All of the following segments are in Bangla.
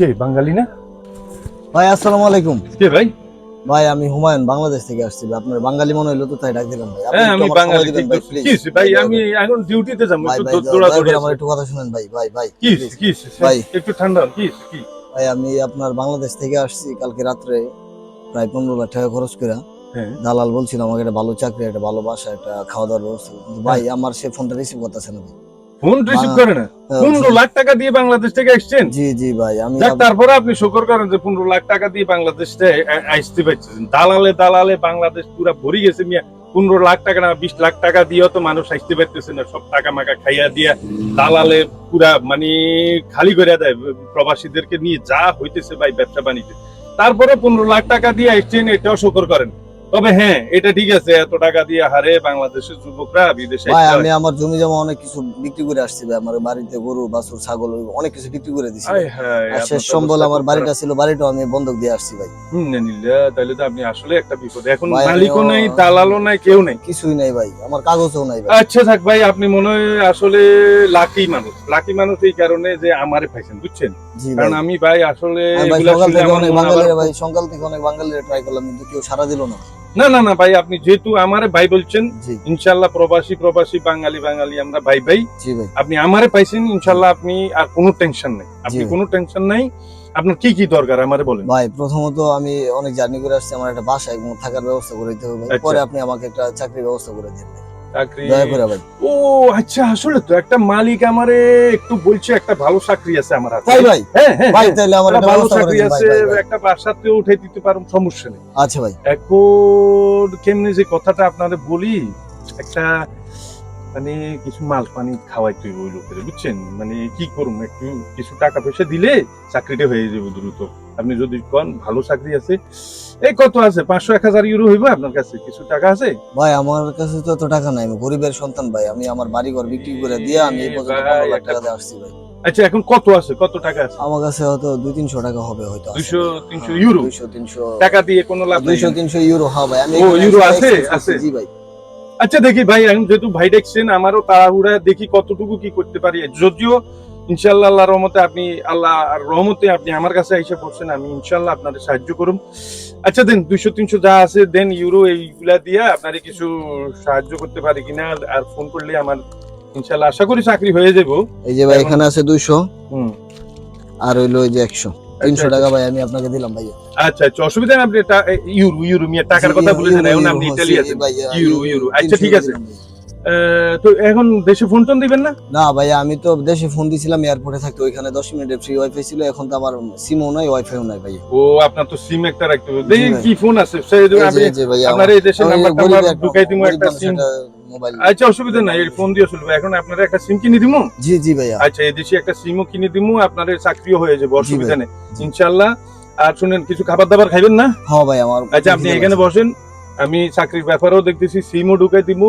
কে বাঙালি না? ভাই আসসালামু আলাইকুম। কে ভাই? ভাই আমি হুমায়ুন বাংলাদেশ থেকে আসছি আপনার বাঙালি মনে হইল তো তাই ডাক দিলাম ভাই। হ্যাঁ আমি বাঙালি ঠিক ভাই, আমি এখন ডিউটিতে যাব একটু দৌড়াদৌড়ি আমার একটু কথা শুনেন ভাই ভাই ভাই কি কি ভাই। একটু ঠান্ডা কি কি ভাই আমি আপনার বাংলাদেশ থেকে আসছি কালকে রাত্রে প্রায় পনেরো লাখ টাকা খরচ করে। হ্যাঁ। দালাল বলছিল আমাকে একটা ভালো চাকরি একটা ভালো বাসা একটা খাওয়া দাওয়ার ব্যবস্থা ভাই আমার সে ফোনটা রিসিভ করতেছে না ভাই। ফোন রিসিভ করে না পনেরো লাখ টাকা দিয়ে বাংলাদেশ থেকে আসছেন জি জি ভাই আমি যাক তারপরে আপনি শুকর করেন যে পনেরো লাখ টাকা দিয়ে বাংলাদেশ আসতে পারছেন। দালালে দালালে বাংলাদেশ পুরা ভরি গেছে মিয়া। পনেরো লাখ টাকা না বিশ লাখ টাকা দিয়েও তো মানুষ আসতে পারতেছে না। সব টাকা মাকা খাইয়া দিয়া দালালে পুরা মানে খালি করে দেয় প্রবাসীদেরকে নিয়ে যা হইতেছে ভাই ব্যবসা বাণিজ্য। তারপরে পনেরো লাখ টাকা দিয়ে আসছেন এটাও শুকর করেন। তবে হ্যাঁ এটা ঠিক আছে এত টাকা দিয়ে হারে বাংলাদেশের যুবকরা বিদেশে ভাই আমি আমার জমি জমা অনেক কিছু বিক্রি করে আসছি ভাই আমার বাড়িতে গরু বাছুর ছাগল অনেক কিছু বিক্রি করে দিছি আর শেষ সম্বল আমার বাড়িটা ছিল বাড়িটাও আমি বন্ধক দিয়ে আসছি ভাই। হুম, তাহলে তো আপনি আসলে একটা বিপদ। এখন মালিকও নাই দালালও নাই কেউ নাই। কিছুই নাই ভাই আমার কাগজও নাই ভাই। আচ্ছা থাক ভাই আপনি মনে হয় আসলে লাকি মানুষ। লাকি মানুষ এই কারণে যে আমারে পাইছেন বুঝছেন? কারণ আমি ভাই আসলে সকাল থেকে অনেক বাঙালিরা ভাই সকাল থেকে অনেক বাঙালিরা ট্রাই করলাম কিন্তু কেউ সারা দিল না। না না না ভাই আপনি যেহেতু আমারে ভাই বলছেন ইনশাল্লাহ প্রবাসী প্রবাসী বাঙালি বাঙালি আমরা ভাই ভাই। আপনি আমারে পাইছেন ইনশাল্লাহ আপনি আর কোনো টেনশন নেই। আপনি কোন টেনশন নাই। আপনার কি কি দরকার আমারে বলেন? ভাই প্রথমত আমি অনেক জার্নি করে আসছি আমার একটা বাসায় এবং থাকার ব্যবস্থা করে দিতে হবে আচ্ছা। পরে আপনি আমাকে একটা চাকরির ব্যবস্থা করে ভাই। চাকরি। ও আচ্ছা আসলে তো একটা মালিক আমারে একটু বলছে একটা ভালো চাকরি আছে আমার হাতে। তাই ভাই? হ্যাঁ হ্যাঁ ভাই হ্যাঁ। তাহলে আমার একটা ভালো চাকরি আছে। একটা বাসাতে উঠে দিতে পারুন সমস্যা নেই। আচ্ছা ভাই। এখন কেমনে যে কথাটা আপনারে বলি একটা মানে কিছু মাল পানি খাওয়াইতে হইব ওই লোকের বুঝছেন? মানে কি করুম? একটু কিছু টাকা পয়সা দিলে চাকরিটা হয়ে যাবে দ্রুত। আপনি যদি কোন ভালো চাকরি আছে। এই কত আছে? পাঁচশো এক হাজার ইউরো হইবে আপনার কাছে। কিছু টাকা আছে? ভাই আমার কাছে তো এত টাকা নাই। আমি গরিবের সন্তান ভাই। আমি আমার বাড়ি ঘর বিক্রি করে দিয়ে আমি এই পর্যন্ত পনেরো লাখ টাকা দিয়ে আসছি ভাই। আচ্ছা এখন কত আছে? কত টাকা আছে? আমার কাছে হয়তো দুই তিনশো টাকা হবে হয়তো দুইশো তিনশো হ্যাঁ, ইউরো? দুইশো তিনশো। টাকা দিয়ে কোনো লাভ নেই। দুইশো তিনশো ইউরো হ্যাঁ ভাই আমি ইউরো আছে? আছে? জি ভাই। আচ্ছা দেখি ভাই এখন যেহেতু ভাই দেখছেন আমারও তাড়াহুড়া দেখি কতটুকু কি করতে পারি। যদিও ইনশাল্লাহ আল্লাহ রহমতে আপনি আল্লাহ রহমতে আপনি আমার কাছে এসে পড়ছেন আমি ইনশাল্লাহ আপনাদের সাহায্য করুন আচ্ছা দেন দুইশো তিনশো যা আছে দেন ইউরো এইগুলা দিয়ে আপনারে কিছু সাহায্য করতে পারি কিনা আর ফোন করলে আমার ইনশাল্লাহ আশা করি চাকরি হয়ে যাব এই যে ভাই এখানে আছে দুইশো। হুম। আর হইল ওই যে একশো। তিনশো টাকা ভাই আমি আপনাকে দিলাম ভাই আচ্ছা আচ্ছা অসুবিধা নেই আপনি ইউরো ইউরো মিয়া টাকার কথা বলেছেন এখন আপনি ইতালি আছেন ইউরো, ইউরো। আচ্ছা, ঠিক আছে। তো এখন দেশে ফোন টোন দিবেন না? না ভাই আমি তো দেশে ফোন দিছিলাম এয়ারপোর্টে থাকতে। ওইখানে দশ মিনিটের ফ্রি ওয়াইফাই ছিল এখন তো আমার সিমও নাই ওয়াইফাইও নাই ভাই ও আপনার তো সিম একটা রাখতে হবে। দেখি কি ফোন আছে। সেই ভাই আপনার এই দেশের আমি নাম্বারটা গরিব ঢুকাই গরিব একটা সিম মোবাইল আচ্ছা অসুবিধা নাই ফোন দিয়ে চলবে। এখন আপনার একটা সিম কিনে দিব জি জি ভাইয়া। আচ্ছা এই দেশে একটা সিমও কিনে দিব আপনার চাকরিও হয়ে যাবে অসুবিধা নেই। ইনশাআল্লাহ। আর শুনেন কিছু খাবার দাবার খাইবেন না? হ্যাঁ ভাই আমার আচ্ছা আপনি এখানে বসেন। আমি চাকরির ব্যাপারেও দেখতেছি সিমও ঢুকাই দিব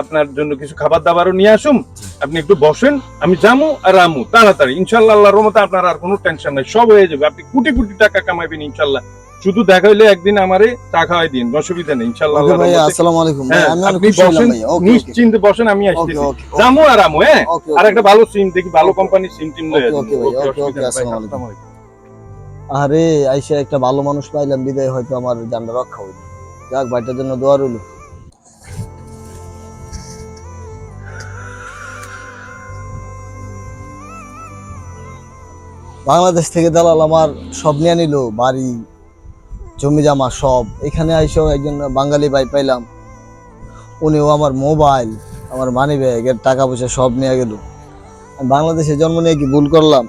আপনার জন্য কিছু খাবার দাবারও নিয়ে আসুন আপনি একটু বসেন আমি যামু আর আমু তাড়াতাড়ি। ইনশাল্লাহ আল্লাহর রহমতে আপনার আর কোনো টেনশন নাই সব হয়ে যাবে। আপনি কোটি কোটি টাকা কামাইবেন ইনশাল্লাহ। শুধু দেখা হইলে একদিন আমারে চা খাওয়াই দিন অসুবিধা নেই। আসসালামু আলাইকুম ভাই হ্যাঁ, আপনি বসেন নিশ্চিন্তে বসেন আমি আসতেছি। ওকে যামু আর আমু হ্যাঁ? আর একটা ভালো সিম দেখি ভালো কোম্পানির সিম টিম লয়ে। আরে আইসা একটা ভালো মানুষ পাইলাম বিদায় হয়তো আমার জানটা রক্ষা হইল। যাক ভাইটার জন্য দোয়া রইল। বাংলাদেশ থেকে দালাল আমার সব নিয়ে নিল, বাড়ি, জমি জামা সব। এখানে আইসেও একজন বাঙালি ভাই পাইলাম। উনিও আমার মোবাইল, আমার মানি ব্যাগ এর টাকা পয়সা সব নিয়ে গেল। বাংলাদেশে জন্ম নিয়ে কি ভুল করলাম?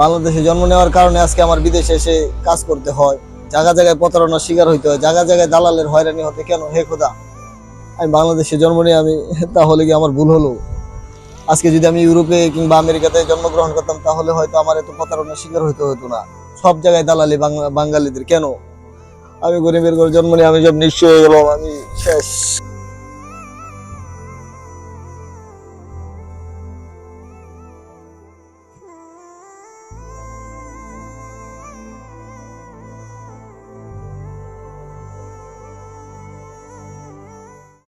বাংলাদেশে জন্ম নেওয়ার কারণে আজকে আমার বিদেশে এসে কাজ করতে হয়। জায়গা জায়গায় প্রতারণার শিকার হইতে হয়, জায়গা জায়গায় দালালের হয়রানি হতে কেন? হে খোদা, আমি বাংলাদেশে জন্ম নিয়ে আমি তাহলে কি আমার ভুল হলো? আজকে যদি আমি ইউরোপে কিংবা আমেরিকাতে জন্মগ্রহণ করতাম, তাহলে হয়তো আমার এত প্রতারণার শিকার হইতে হতো না। সব জায়গায় দালালি বাঙালিদের। কেন? আমি গরিবের ঘরে জন্ম নিয়ে আমি সব নিশ্চয় হয়ে গেলাম, আমি শেষ।